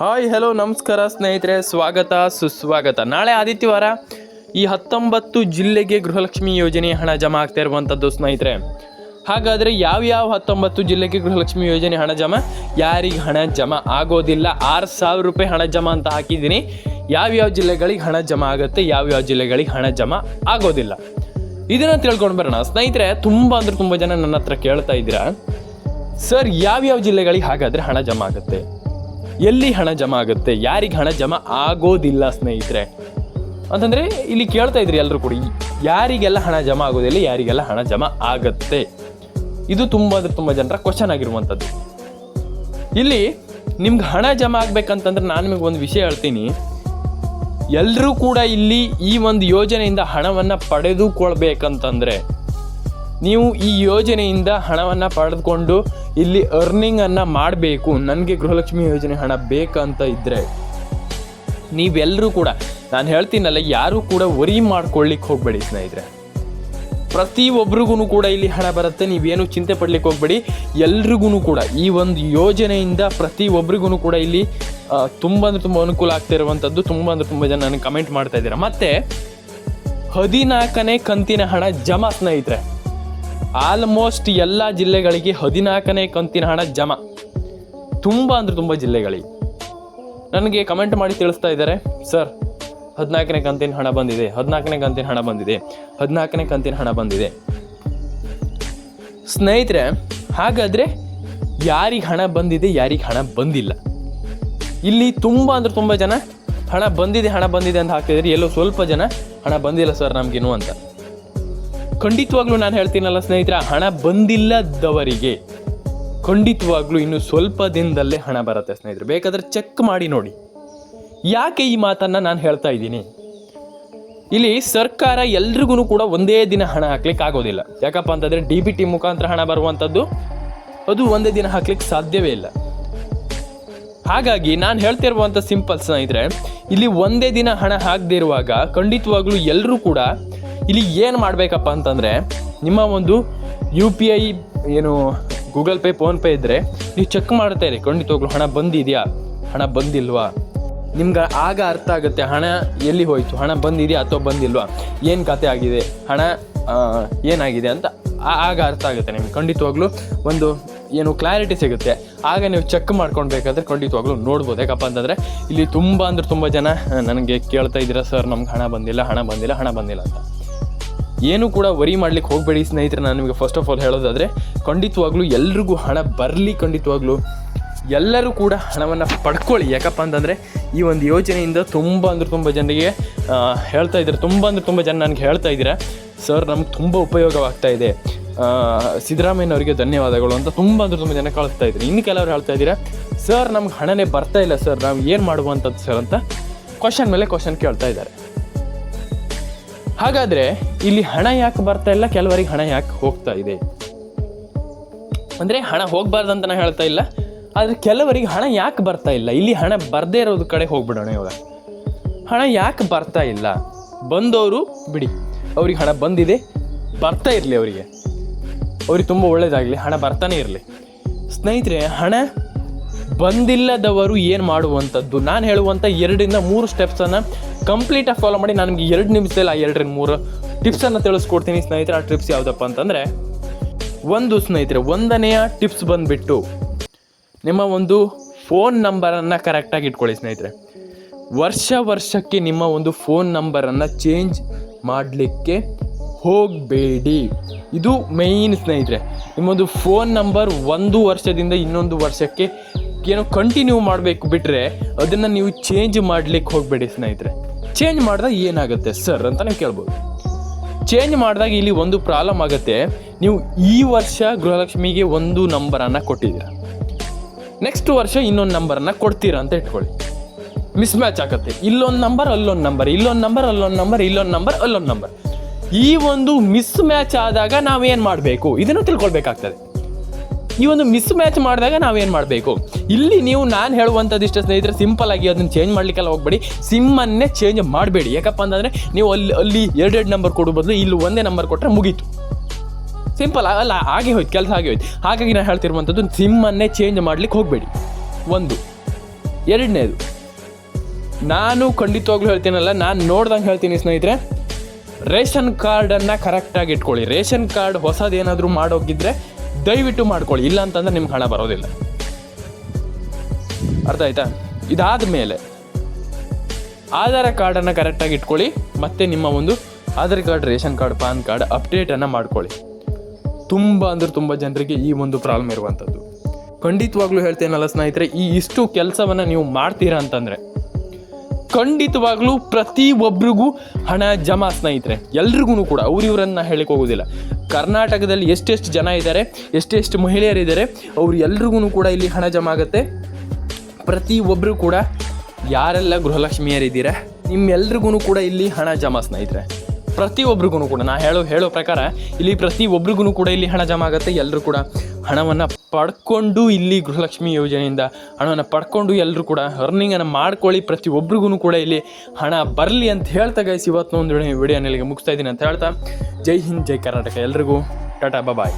Hi, hello, ನಮಸ್ಕಾರ ಸ್ನೇಹಿತರೆ. ಸ್ವಾಗತ, ಸುಸ್ವಾಗತ. ನಾಳೆ ಆದಿತ್ಯವಾರ ಈ ಹತ್ತೊಂಬತ್ತು ಜಿಲ್ಲೆಗೆ ಗೃಹಲಕ್ಷ್ಮಿ ಯೋಜನೆ ಹಣ ಜಮಾ ಆಗ್ತಾ ಇರುವಂಥದ್ದು ಸ್ನೇಹಿತರೆ. ಹಾಗಾದರೆ ಯಾವ್ಯಾವ ಹತ್ತೊಂಬತ್ತು ಜಿಲ್ಲೆಗೆ ಗೃಹಲಕ್ಷ್ಮಿ ಯೋಜನೆ ಹಣ ಜಮಾ? ಯಾರಿಗೆ ಹಣ ಜಮಾ ಆಗೋದಿಲ್ಲ. ಆರು ಸಾವಿರ ರೂಪಾಯಿ ಹಣ ಜಮಾ ಅಂತ ಹಾಕಿದ್ದೀನಿ. ಯಾವ್ಯಾವ ಜಿಲ್ಲೆಗಳಿಗೆ ಹಣ ಜಮಾ ಆಗುತ್ತೆ? ಯಾವ್ಯಾವ ಜಿಲ್ಲೆಗಳಿಗೆ ಹಣ ಜಮಾ ಆಗೋದಿಲ್ಲ. ಇದನ್ನು ತಿಳ್ಕೊಂಡು ಬರೋಣ. ಸ್ನೇಹಿತರೆ, ತುಂಬ ಅಂದರೆ ತುಂಬ ಜನ ನನ್ನ ಹತ್ರ ಕೇಳ್ತಾ ಇದ್ದೀರಾ. ಸರ್ ಯಾವ್ಯಾವ ಜಿಲ್ಲೆಗಳಿಗೆ ಹಾಗಾದರೆ ಹಣ ಜಮಾ ಆಗುತ್ತೆ? ಎಲ್ಲಿ ಹಣ ಜಮಾ ಆಗುತ್ತೆ? ಯಾರಿಗೆ ಹಣ ಜಮಾ ಆಗೋದಿಲ್ಲ ಸ್ನೇಹಿತರೆ? ಅಂತಂದರೆ ಇಲ್ಲಿ ಕೇಳ್ತಾ ಇದ್ರಿ ಎಲ್ಲರೂ ಕೂಡ, ಯಾರಿಗೆಲ್ಲ ಹಣ ಜಮಾ ಆಗೋದಿಲ್ಲ, ಯಾರಿಗೆಲ್ಲ ಹಣ ಜಮಾ ಆಗತ್ತೆ? ಇದು ತುಂಬ ಅಂದರೆ ತುಂಬ ಜನರ ಕ್ವಶನ್ ಆಗಿರುವಂಥದ್ದು. ಇಲ್ಲಿ ನಿಮ್ಗೆ ಹಣ ಜಮಾ ಆಗಬೇಕಂತಂದ್ರೆ ನಾನು ನಿಮಗೆ ಒಂದು ವಿಷಯ ಹೇಳ್ತೀನಿ. ಎಲ್ಲರೂ ಕೂಡ ಇಲ್ಲಿ ಈ ಒಂದು ಯೋಜನೆಯಿಂದ ಹಣವನ್ನು ಪಡೆದುಕೊಳ್ಬೇಕಂತಂದ್ರೆ ನೀವು ಈ ಯೋಜನೆಯಿಂದ ಹಣವನ್ನು ಪಡೆದುಕೊಂಡು ಇಲ್ಲಿ ಅರ್ನಿಂಗನ್ನು ಮಾಡಬೇಕು. ನನಗೆ ಗೃಹಲಕ್ಷ್ಮಿ ಯೋಜನೆ ಹಣ ಬೇಕಂತ ಇದ್ದರೆ ನೀವೆಲ್ಲರೂ ಕೂಡ, ನಾನು ಹೇಳ್ತೀನಲ್ಲ, ಯಾರೂ ಕೂಡ ವರಿ ಮಾಡ್ಕೊಳ್ಳಿಕ್ಕೆ ಹೋಗಬೇಡಿ ಸ್ನೇಹಿತರೆ. ಪ್ರತಿಯೊಬ್ಬರಿಗೂ ಕೂಡ ಇಲ್ಲಿ ಹಣ ಬರುತ್ತೆ, ನೀವೇನು ಚಿಂತೆ ಪಡ್ಲಿಕ್ಕೆ ಹೋಗಬೇಡಿ. ಎಲ್ರಿಗೂ ಕೂಡ, ಈ ಒಂದು ಯೋಜನೆಯಿಂದ ಪ್ರತಿಯೊಬ್ಬರಿಗೂ ಕೂಡ ಇಲ್ಲಿ ತುಂಬ ಅಂದ್ರೆ ತುಂಬ ಅನುಕೂಲ ಆಗ್ತಾ ಇರುವಂಥದ್ದು ತುಂಬ ಅಂದ್ರೆ ತುಂಬ ಜನ ನನಗೆ ಕಮೆಂಟ್ ಮಾಡ್ತಾ ಇದ್ದೀರಾ. ಮತ್ತೆ, ಹದಿನಾಲ್ಕನೇ ಕಂತಿನ ಹಣ ಜಮಾ ಸ್ನೇಹಿತರೆ. ಆಲ್ಮೋಸ್ಟ್ ಎಲ್ಲ ಜಿಲ್ಲೆಗಳಿಗೆ ಹದಿನಾಲ್ಕನೇ ಕಂತಿನ ಹಣ ಜಮಾ. ತುಂಬ ಅಂದರೆ ತುಂಬ ಜಿಲ್ಲೆಗಳಿಗೆ. ನನಗೆ ಕಮೆಂಟ್ ಮಾಡಿ ತಿಳಿಸ್ತಾ ಇದ್ದಾರೆ. ಸರ್ ಹದಿನಾಲ್ಕನೇ ಕಂತಿನ ಹಣ ಬಂದಿದೆ. ಹದಿನಾಲ್ಕನೇ ಕಂತಿನ ಹಣ ಬಂದಿದೆ. ಹದಿನಾಲ್ಕನೇ ಕಂತಿನ ಹಣ ಬಂದಿದೆ. ಸ್ನೇಹಿತರೆ, ಹಾಗಾದರೆ ಯಾರಿಗೆ ಹಣ ಬಂದಿದೆ, ಯಾರಿಗೆ ಹಣ ಬಂದಿಲ್ಲ? ಇಲ್ಲಿ ತುಂಬ ಅಂದರೆ ತುಂಬ ಜನ ಹಣ ಬಂದಿದೆ ಹಣ ಬಂದಿದೆ ಅಂತ ಹಾಕ್ತಿದ್ರೆ ಎಲ್ಲೋ ಸ್ವಲ್ಪ ಜನ ಹಣ ಬಂದಿಲ್ಲ ಸರ್ ನಮಗಿನ್ನು ಅಂತ. ಖಂಡಿತವಾಗ್ಲೂ ನಾನು ಹೇಳ್ತೀನಲ್ಲ ಸ್ನೇಹಿತರ, ಹಣ ಬಂದಿಲ್ಲದವರಿಗೆ ಖಂಡಿತವಾಗ್ಲೂ ಇನ್ನು ಸ್ವಲ್ಪ ದಿನದಲ್ಲೇ ಹಣ ಬರುತ್ತೆ ಸ್ನೇಹಿತರೆ. ಬೇಕಾದ್ರೆ ಚೆಕ್ ಮಾಡಿ ನೋಡಿ. ಯಾಕೆ ಈ ಮಾತನ್ನು ನಾನು ಹೇಳ್ತಾ ಇದ್ದೀನಿ? ಇಲ್ಲಿ ಸರ್ಕಾರ ಎಲ್ರಿಗೂ ಕೂಡ ಒಂದೇ ದಿನ ಹಣ ಹಾಕ್ಲಿಕ್ಕೆ ಆಗೋದಿಲ್ಲ. ಯಾಕಪ್ಪ ಅಂತಂದರೆ ಡಿ ಬಿ ಟಿ ಮುಖಾಂತರ ಹಣ ಬರುವಂಥದ್ದು ಅದು ಒಂದೇ ದಿನ ಹಾಕ್ಲಿಕ್ಕೆ ಸಾಧ್ಯವೇ ಇಲ್ಲ. ಹಾಗಾಗಿ ನಾನು ಹೇಳ್ತಿರುವಂಥ ಸಿಂಪಲ್ ಸ್ನೇಹಿತರೆ, ಇಲ್ಲಿ ಒಂದೇ ದಿನ ಹಣ ಹಾಕದೇ ಇರುವಾಗ ಖಂಡಿತವಾಗ್ಲೂ ಎಲ್ಲರೂ ಕೂಡ ಇಲ್ಲಿ ಏನು ಮಾಡಬೇಕಪ್ಪ ಅಂತಂದರೆ, ನಿಮ್ಮ ಒಂದು ಯು ಪಿ ಐ ಏನು ಗೂಗಲ್ ಪೇ ಫೋನ್ಪೇ ಇದ್ದರೆ ನೀವು ಚೆಕ್ ಮಾಡ್ತಾ ಇರಿ. ಖಂಡಿತವಾಗ್ಲು ಹಣ ಬಂದಿದೆಯಾ? ಹಣ ಬಂದಿಲ್ವಾ? ನಿಮ್ಗೆ ಆಗ ಅರ್ಥ ಆಗುತ್ತೆ, ಹಣ ಎಲ್ಲಿ ಹೋಯಿತು? ಹಣ ಬಂದಿದೆಯಾ ಅಥವಾ ಬಂದಿಲ್ವಾ? ಏನು ಕತೆ ಆಗಿದೆ? ಹಣ ಏನಾಗಿದೆ ಅಂತ ಆಗ ಅರ್ಥ ಆಗುತ್ತೆ ನಿಮ್ಗೆ. ಖಂಡಿತವಾಗ್ಲೂ ಒಂದು ಏನು ಕ್ಲಾರಿಟಿ ಸಿಗುತ್ತೆ. ಆಗ ನೀವು ಚೆಕ್ ಮಾಡ್ಕೊಳ್ಬೇಕಾದ್ರೆ ಖಂಡಿತವಾಗ್ಲೂ ನೋಡ್ಬೋದು. ಯಾಕಪ್ಪ ಅಂತಂದರೆ, ಇಲ್ಲಿ ತುಂಬ ಅಂದ್ರೆ ತುಂಬ ಜನ ನನಗೆ ಕೇಳ್ತಾ ಇದ್ದೀರಾ, ಸರ್, ನಮ್ಗೆ ಹಣ ಬಂದಿಲ್ಲ ಹಣ ಬಂದಿಲ್ಲ ಹಣ ಬಂದಿಲ್ಲ ಅಂತ. ಏನು ಕೂಡ ವರಿ ಮಾಡ್ಲಿಕ್ಕೆ ಹೋಗಬೇಡಿ ಸ್ನೇಹಿತರೆ, ನಾನು ನಿಮಗೆ ಫಸ್ಟ್ ಆಫ್ ಆಲ್ ಹೇಳೋದಾದರೆ, ಖಂಡಿತವಾಗ್ಲೂ ಎಲ್ರಿಗೂ ಹಣ ಬರಲಿ ಖಂಡಿತವಾಗ್ಲೂ. ಎಲ್ಲರೂ ಕೂಡ ಹಣವನ್ನು ಪಡ್ಕೊಳ್ಳಿ. ಯಾಕಪ್ಪ ಅಂತಂದರೆ, ಈ ಒಂದು ಯೋಜನೆಯಿಂದ ತುಂಬ ಅಂದ್ರೆ ತುಂಬ ಜನರಿಗೆ ಹೇಳ್ತಾ ಇದ್ದಾರೆ. ತುಂಬ ಅಂದ್ರೆ ತುಂಬ ಜನ ನನಗೆ ಹೇಳ್ತಾ ಇದ್ದೀರಾ ಸರ್ ನಮ್ಗೆ ತುಂಬ ಉಪಯೋಗವಾಗ್ತಾ ಇದೆ. ಸಿದ್ದರಾಮಯ್ಯನವರಿಗೆ ಧನ್ಯವಾದಗಳು ಅಂತ ತುಂಬ ಅಂದ್ರೆ ತುಂಬ ಜನ ಕಳಿಸ್ತಾ ಇದ್ದಾರೆ. ಇನ್ನು ಕೆಲವರು ಹೇಳ್ತಾ ಇದ್ದೀರಾ ಸರ್ ನಮ್ಗೆ ಹಣನೇ ಬರ್ತಾ ಇಲ್ಲ ಸರ್ ನಾವು ಏನು ಮಾಡುವಂಥದ್ದು ಸರ್ ಅಂತ ಕ್ವಶನ್ ಮೇಲೆ ಕ್ವಶನ್ ಕೇಳ್ತಾ ಇದ್ದಾರೆ. ಹಾಗಾದ್ರೆ ಇಲ್ಲಿ ಹಣ ಯಾಕೆ ಬರ್ತಾ ಇಲ್ಲ? ಕೆಲವರಿಗೆ ಹಣ ಯಾಕೆ ಹೋಗ್ತಾ ಇದೆ? ಅಂದ್ರೆ ಹಣ ಹೋಗ್ಬಾರ್ದು ಅಂತ ನಾನು ಹೇಳ್ತಾ ಇಲ್ಲ, ಆದ್ರೆ ಕೆಲವರಿಗೆ ಹಣ ಯಾಕೆ ಬರ್ತಾ ಇಲ್ಲ? ಇಲ್ಲಿ ಹಣ ಬರ್ದೇ ಇರೋದು ಕಡೆ ಹೋಗ್ಬಿಡೋಣ ಇವಾಗ. ಹಣ ಯಾಕೆ ಬರ್ತಾ ಇಲ್ಲ? ಬಂದವರು ಬಿಡಿ, ಅವ್ರಿಗೆ ಹಣ ಬಂದಿದೆ, ಬರ್ತಾ ಇರಲಿ ಅವರಿಗೆ. ಅವ್ರಿಗೆ ತುಂಬ ಒಳ್ಳೇದಾಗಲಿ, ಹಣ ಬರ್ತಾನೆ ಇರಲಿ. ಸ್ನೇಹಿತರೆ, ಹಣ ಬಂದಿಲ್ಲದವರು ಏನು ಮಾಡುವಂಥದ್ದು? ನಾನು ಹೇಳುವಂಥ ಎರಡರಿಂದ ಮೂರು ಸ್ಟೆಪ್ಸನ್ನು ಕಂಪ್ಲೀಟಾಗಿ ಫಾಲೋ ಮಾಡಿ ನನಗೆ ಎರಡು ನಿಮಿಷದಲ್ಲಿ ಆ ಎರಡರಿಂದ ಮೂರು ಟಿಪ್ಸನ್ನು ತಿಳಿಸ್ಕೊಡ್ತೀನಿ. ಸ್ನೇಹಿತರೆ, ಆ ಟಿಪ್ಸ್ ಯಾವುದಪ್ಪ ಅಂತಂದರೆ, ಒಂದು ಸ್ನೇಹಿತರೆ, ಒಂದನೆಯ ಟಿಪ್ಸ್ ಬಂದುಬಿಟ್ಟು ನಿಮ್ಮ ಒಂದು ಫೋನ್ ನಂಬರನ್ನು ಕರೆಕ್ಟಾಗಿ ಇಟ್ಕೊಳ್ಳಿ ಸ್ನೇಹಿತರೆ. ವರ್ಷ ವರ್ಷಕ್ಕೆ ನಿಮ್ಮ ಒಂದು ಫೋನ್ ನಂಬರನ್ನು ಚೇಂಜ್ ಮಾಡಲಿಕ್ಕೆ ಹೋಗಬೇಡಿ. ಇದು ಮೇಯ್ನ್ ಸ್ನೇಹಿತರೆ. ನಿಮ್ಮೊಂದು ಫೋನ್ ನಂಬರ್ ಒಂದು ವರ್ಷದಿಂದ ಇನ್ನೊಂದು ವರ್ಷಕ್ಕೆ ಏನೋ ಕಂಟಿನ್ಯೂ ಮಾಡಬೇಕು ಬಿಟ್ಟರೆ ಅದನ್ನು ನೀವು ಚೇಂಜ್ ಮಾಡಲಿಕ್ಕೆ ಹೋಗಬೇಡಿ ಸ್ನೇಹಿತರೆ. ಚೇಂಜ್ ಮಾಡಿದಾಗ ಏನಾಗುತ್ತೆ ಸರ್ ಅಂತ ನೀವು ಕೇಳ್ಬೋದು. ಚೇಂಜ್ ಮಾಡಿದಾಗ ಇಲ್ಲಿ ಒಂದು ಪ್ರಾಬ್ಲಮ್ ಆಗುತ್ತೆ. ನೀವು ಈ ವರ್ಷ ಗೃಹಲಕ್ಷ್ಮಿಗೆ ಒಂದು ನಂಬರನ್ನು ಕೊಟ್ಟಿದ್ದೀರ. ನೆಕ್ಸ್ಟ್ ವರ್ಷ ಇನ್ನೊಂದು ನಂಬರನ್ನು ಕೊಡ್ತೀರಾ ಅಂತ ಇಟ್ಕೊಳ್ಳಿ. ಮಿಸ್ ಮ್ಯಾಚ್ ಆಗುತ್ತೆ. ಇಲ್ಲೊಂದು ನಂಬರ್ ಅಲ್ಲೊಂದು ನಂಬರ್ ಇಲ್ಲೊಂದು ನಂಬರ್ ಅಲ್ಲೊಂದು ನಂಬರ್ ಇಲ್ಲೊಂದು ನಂಬರ್ ಅಲ್ಲೊಂದು ನಂಬರ್ ಈ ಒಂದು ಮಿಸ್ ಮ್ಯಾಚ್ ಆದಾಗ ನಾವೇನು ಮಾಡಬೇಕು? ಇದನ್ನು ತಿಳ್ಕೊಳ್ಬೇಕಾಗ್ತದೆ. ಈ ಒಂದು ಮಿಸ್ ಮ್ಯಾಚ್ ಮಾಡಿದಾಗ ನಾವೇನು ಮಾಡಬೇಕು? ಇಲ್ಲಿ ನೀವು ನಾನು ಹೇಳುವಂಥದ್ದು ಇಷ್ಟ ಸ್ನೇಹಿತರೆ ಸಿಂಪಲ್ ಆಗಿ ಅದನ್ನು ಚೇಂಜ್ ಮಾಡಲಿಕ್ಕೆಲ್ಲ ಹೋಗಬೇಡಿ. ಸಿಮ್ಮನ್ನೇ ಚೇಂಜ್ ಮಾಡಬೇಡಿ. ಯಾಕಪ್ಪ ಅಂತಂದರೆ ನೀವು ಅಲ್ಲಿ ಅಲ್ಲಿ ಎರಡೆರಡು ನಂಬರ್ ಕೊಡೋ ಬದಲು ಇಲ್ಲಿ ಒಂದೇ ನಂಬರ್ ಕೊಟ್ಟರೆ ಮುಗೀತು. ಸಿಂಪಲ್ ಅಲ್ಲ, ಹಾಗೆ ಹೋಯ್ತು, ಕೆಲಸ ಆಗಿ ಹೋಯ್ತು. ಹಾಗಾಗಿ ನಾನು ಹೇಳ್ತಿರುವಂಥದ್ದು ಸಿಮ್ಮನ್ನೇ ಚೇಂಜ್ ಮಾಡ್ಲಿಕ್ಕೆ ಹೋಗಬೇಡಿ. ಒಂದು. ಎರಡನೇದು. ನಾನು ಖಂಡಿತವಾಗ್ಲೂ ಹೇಳ್ತೀನಲ್ಲ, ನಾನು ನೋಡ್ದಂಗೆ ಹೇಳ್ತೀನಿ ಸ್ನೇಹಿತರೆ, ರೇಷನ್ ಕಾರ್ಡನ್ನು ಕರೆಕ್ಟಾಗಿ ಇಟ್ಕೊಳ್ಳಿ. ರೇಷನ್ ಕಾರ್ಡ್ ಹೊಸದೇನಾದರೂ ಮಾಡೋಗಿದ್ರೆ ದಯವಿಟ್ಟು ಮಾಡ್ಕೊಳ್ಳಿ. ಇಲ್ಲ ಅಂತಂದ್ರೆ ನಿಮ್ಗೆ ಹಣ ಬರೋದಿಲ್ಲ. ಅರ್ಥ ಆಯ್ತಾ? ಇದಾದ ಮೇಲೆ ಆಧಾರ್ ಕಾರ್ಡನ್ನು ಕರೆಕ್ಟಾಗಿ ಇಟ್ಕೊಳ್ಳಿ, ಮತ್ತು ನಿಮ್ಮ ಒಂದು Aadhaar card, ration card, pan card ಅಪ್ಡೇಟನ್ನು ಮಾಡ್ಕೊಳ್ಳಿ. ತುಂಬ ಅಂದ್ರೆ ತುಂಬ ಜನರಿಗೆ ಈ ಒಂದು ಪ್ರಾಬ್ಲಮ್ ಇರುವಂಥದ್ದು ಖಂಡಿತವಾಗ್ಲೂ ಹೇಳ್ತೇನಲ್ಲ ಸ್ನೇಹಿತರೆ, ಈ ಇಷ್ಟು ಕೆಲಸವನ್ನು ನೀವು ಮಾಡ್ತೀರಾ ಅಂತಂದರೆ ಖಂಡಿತವಾಗ್ಲೂ ಪ್ರತಿ ಒಬ್ರಿಗೂ ಹಣ ಜಮಾ ಸ್ನೇಹಿತರೆ ಎಲ್ರಿಗೂ ಕೂಡ, ಅವ್ರಿವ್ರನ್ನ ಹೇಳಕ್ಕೆ ಹೋಗೋದಿಲ್ಲ. ಕರ್ನಾಟಕದಲ್ಲಿ ಎಷ್ಟೆಷ್ಟು ಜನ ಇದ್ದಾರೆ ಎಷ್ಟೆಷ್ಟು ಮಹಿಳೆಯರಿದ್ದಾರೆ ಅವ್ರು ಎಲ್ರಿಗೂ ಕೂಡ ಇಲ್ಲಿ ಹಣ ಜಮಾ ಆಗುತ್ತೆ. ಪ್ರತಿ ಒಬ್ಬರು ಕೂಡ ಯಾರೆಲ್ಲ ಗೃಹಲಕ್ಷ್ಮಿಯರಿದ್ದೀರಾ ನಿಮ್ಮೆಲ್ರಿಗೂ ಕೂಡ ಇಲ್ಲಿ ಹಣ ಜಮಾ ಸ್ನೇಹಿತರೆ. ಪ್ರತಿಯೊಬ್ಬರಿಗೂ ಕೂಡ, ನಾ ಹೇಳೋ ಹೇಳೋ ಪ್ರಕಾರ, ಇಲ್ಲಿ ಪ್ರತಿ ಒಬ್ರಿಗೂ ಕೂಡ ಇಲ್ಲಿ ಹಣ ಜಮಾ ಆಗುತ್ತೆ ಎಲ್ಲರೂ ಕೂಡ ಹಣವನ್ನು ಪಡ್ಕೊಂಡು ಇಲ್ಲಿ ಗೃಹಲಕ್ಷ್ಮಿ ಯೋಜನೆಯಿಂದ ಹಣವನ್ನು ಪಡ್ಕೊಂಡು ಎಲ್ಲರೂ ಕೂಡ ಅರ್ನಿಂಗನ್ನು ಮಾಡ್ಕೊಳ್ಳಿ. ಪ್ರತಿ ಒಬ್ರಿಗೂ ಕೂಡ ಇಲ್ಲಿ ಹಣ ಬರಲಿ ಅಂತ ಹೇಳ್ತಾ ಗೈಸ್ ಇವತ್ತು ಒಂದು ವಿಡಿಯೋನಲ್ಲಿ ಮುಗಿಸ್ತಾ ಇದ್ದೀನಿ ಅಂತ ಹೇಳ್ತಾ. ಜೈ ಹಿಂದ್, ಜೈ ಕರ್ನಾಟಕ ಎಲ್ರಿಗೂ. ಟಾಟಾ ಬಾಯ್